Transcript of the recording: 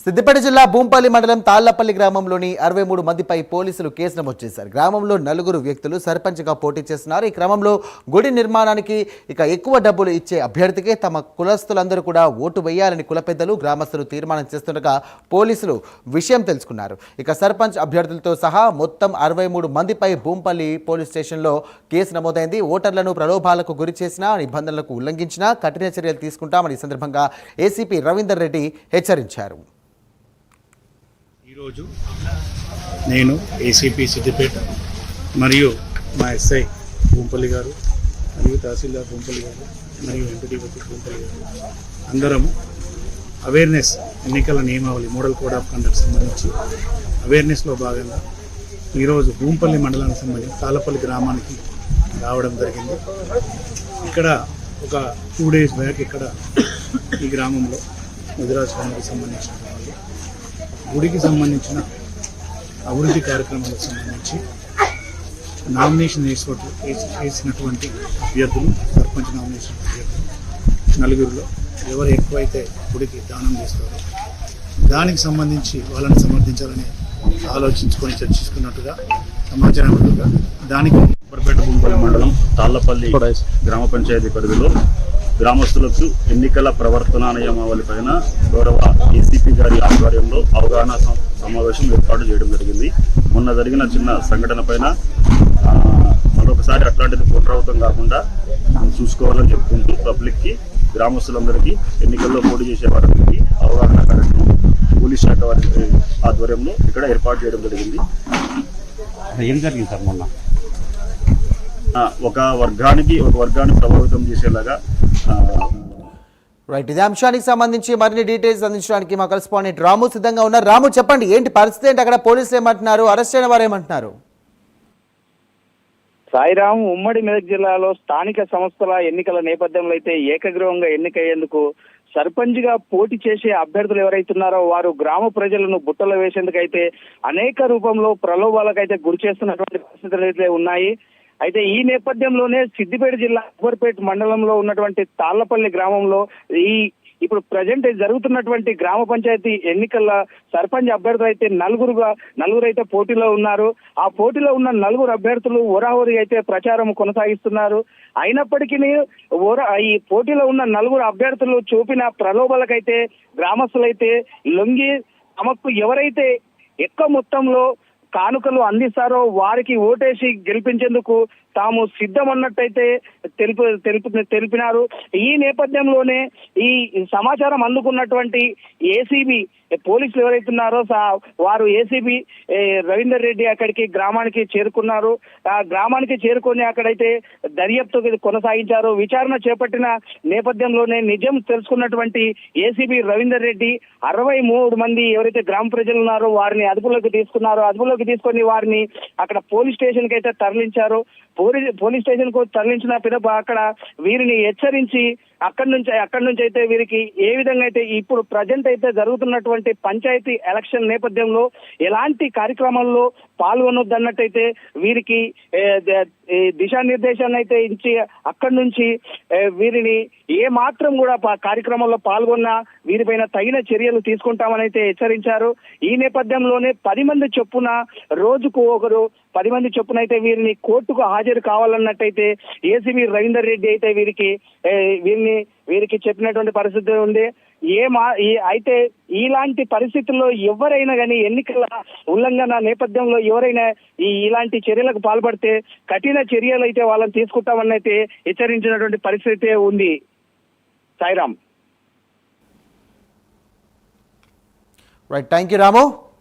సిద్దిపేట జిల్లా భూంపల్లి మండలం తాళ్ళపల్లి గ్రామంలోని అరవై మూడు మందిపై పోలీసులు కేసు నమోదు చేశారు. గ్రామంలో నలుగురు వ్యక్తులు సర్పంచ్గా పోటీ చేస్తున్నారు. ఈ క్రమంలో గుడి నిర్మాణానికి ఇక ఎక్కువ డబ్బులు ఇచ్చే అభ్యర్థికే తమ కులస్తులందరూ కూడా ఓటు వేయాలని కుల పెద్దలు గ్రామస్తులు తీర్మానం చేస్తుండగా పోలీసులు విషయం తెలుసుకున్నారు. ఇక సర్పంచ్ అభ్యర్థులతో సహా మొత్తం అరవై మూడు మందిపై భూంపల్లి పోలీస్ స్టేషన్లో కేసు నమోదైంది. ఓటర్లను ప్రలోభాలకు గురి చేసినా నిబంధనలకు ఉల్లంఘించినా కఠిన చర్యలు తీసుకుంటామని ఈ సందర్భంగా ఏసీపీ రవీందర్ రెడ్డి హెచ్చరించారు. ఈరోజు నేను ఏసీపీ సిద్దిపేట మరియు మా ఎస్ఐ భూంపల్లి గారు మరియు తహసీల్దార్ భూంపల్లి గారు మరియు ఎంపీటీపతి భూంపల్లి గారు. అందరము అవేర్నెస్ ఎన్నికల నియమావళి మోడల్ కోడ్ ఆఫ్ కండక్ట్ సంబంధించి అవేర్నెస్లో భాగంగా ఈరోజు భూంపల్లి మండలానికి సంబంధించి తాళపల్లి గ్రామానికి రావడం జరిగింది. ఇక్కడ ఒక టూ డేస్ బ్యాక్ ఇక్కడ ఈ గ్రామంలో ముదిరాజ్ స్వామికి సంబంధించిన గుడికి సంబంధించిన అభివృద్ధి కార్యక్రమాలకు సంబంధించి నామినేషన్ వేసుకోవటం వేసినటువంటి అభ్యర్థులు సర్పంచ్ నామినేషన్ అభ్యర్థులు. నలుగురిలో ఎవరు ఎక్కువైతే గుడికి దానం చేస్తారో దానికి సంబంధించి వాళ్ళని సమర్థించాలని ఆలోచించుకొని చర్చించుకున్నట్టుగా సమాచారం దానికి కొబ్బరిపేట గుంపల్లి మండలం తాళ్ళపల్లి గ్రామ పంచాయతీ పరిధిలో గ్రామస్తులకు ఎన్నికల ప్రవర్తన నియమావళి పైన గౌరవ ఏసీపీ గారి ఆధ్వర్యంలో అవగాహన సమావేశం ఏర్పాటు చేయడం జరిగింది. మొన్న జరిగిన చిన్న సంఘటన పైన మరొకసారి అట్లాంటిది పునరావృతం కాకుండా చూసుకోవాలని చెప్పుకుంటూ పబ్లిక్కి గ్రామస్తులందరికీ ఎన్నికల్లో పోటీ చేసే వారికి అవగాహన కార్యక్రమం పోలీస్ శాఖ వారి ఆధ్వర్యంలో ఇక్కడ ఏర్పాటు చేయడం జరిగింది. ఏం జరిగింది సార్ మొన్న? ఒక వర్గానికి ఒక వర్గాన్ని ప్రభావితం చేసేలాగా ఆ, రైట్ ఇదే అంశానికి సంబంధించి మరిన్ని డీటెయిల్స్ అందించడానికి మా కరెస్పాండెంట్ రాము సిద్ధంగా ఉన్నారు. రాము చెప్పండి ఏంటి పరిస్థితి ఏంటి? అక్కడ పోలీసులు ఏమంటున్నారు? అరెస్ట్ అయిన వారు ఏమంటున్నారు? సాయిరాం ఉమ్మడి మెదక్ జిల్లాలో స్థానిక సంస్థల ఎన్నికల నేపథ్యంలో అయితే ఏకగ్రీవంగా ఎన్నికయ్యేందుకు సర్పంచ్గా పోటీ చేసే అభ్యర్థులు ఎవరైతున్నారో వారు గ్రామ ప్రజలను బుట్టలో వేసేందుకైతే అనేక రూపంలో ప్రలోభాలకైతే గురి చేస్తున్నటువంటి పరిస్థితులు అయితే ఉన్నాయి. అయితే ఈ నేపథ్యంలోనే సిద్దిపేట జిల్లా అక్బర్పేట మండలంలో ఉన్నటువంటి తాళ్ళపల్లి గ్రామంలో ఈ ఇప్పుడు ప్రజెంట్ జరుగుతున్నటువంటి గ్రామ పంచాయతీ ఎన్నికల సర్పంచ్ అభ్యర్థులు అయితే నలుగురుగా నలుగురు అయితే పోటీలో ఉన్నారు. ఆ పోటీలో ఉన్న నలుగురు అభ్యర్థులు ఓరాహోరి అయితే ప్రచారం కొనసాగిస్తున్నారు. అయినప్పటికీ ఓరా ఈ పోటీలో ఉన్న నలుగురు అభ్యర్థులు చూపిన ప్రలోభాలకైతే గ్రామస్తులైతే లొంగి తమకు ఎవరైతే ఎక్కువ మొత్తంలో కానుకలు అందిస్తారో వారికి ఓటేసి గెలిపించేందుకు తాము సిద్ధమన్నట్టయితే తెలుపు తెలుపు తెలిపినారు. ఈ నేపథ్యంలోనే ఈ సమాచారం అందుకున్నటువంటి ఏసీబీ పోలీసులు ఎవరైతున్నారో సా- వారు ఏసీబీ రవీందర్ రెడ్డి అక్కడికి గ్రామానికి చేరుకున్నారు. ఆ గ్రామానికి చేరుకొని అక్కడైతే దర్యాప్తు కొనసాగించారు. విచారణ చేపట్టిన నేపథ్యంలోనే నిజం తెలుసుకున్నటువంటి ఏసీబీ రవీందర్ రెడ్డి అరవై మూడు మంది ఎవరైతే గ్రామ ప్రజలు ఉన్నారో వారిని అదుపులోకి తీసుకున్నారో అదుపులోకి తీసుకొని వారిని అక్కడ పోలీస్ స్టేషన్కి అయితే తరలించారు. పోలీస్ పోలీస్ స్టేషన్కు తరలించిన పిదప అక్కడ వీరిని హెచ్చరించి అక్కడి నుంచి అక్కడి నుంచి అయితే వీరికి ఏ విధంగా అయితే ఇప్పుడు ప్రజెంట్ అయితే జరుగుతున్నటువంటి పంచాయతీ ఎలక్షన్ నేపథ్యంలో ఎలాంటి కార్యక్రమాల్లో పాల్గొనొద్దన్నట్టయితే వీరికి దిశానిర్దేశాన్ని అయితే ఇచ్చి అక్కడి నుంచి వీరిని ఏ మాత్రం కూడా కార్యక్రమంలో పాల్గొన్నా వీరిపైన తగిన చర్యలు తీసుకుంటామని అయితే హెచ్చరించారు. ఈ నేపథ్యంలోనే పది మంది చొప్పున రోజుకు ఒకరు పది మంది చొప్పున అయితే వీరిని కోర్టుకు హాజరు కావాలన్నట్టయితే ఏసీబీ రవీందర్ రెడ్డి అయితే వీరికి వీరిని వీరికి చెప్పినటువంటి పరిస్థితి ఉంది. ఏ మా ఈ- అయితే ఇలాంటి పరిస్థితుల్లో ఎవరైనా కానీ ఎన్నికల ఉల్లంఘన నేపథ్యంలో ఎవరైనా ఈ ఇలాంటి చర్యలకు పాల్పడితే కఠిన చర్యలు అయితే వాళ్ళని తీసుకుంటామని అయితే హెచ్చరించినటువంటి పరిస్థితి ఉంది. Sairam. Right thank you Ramu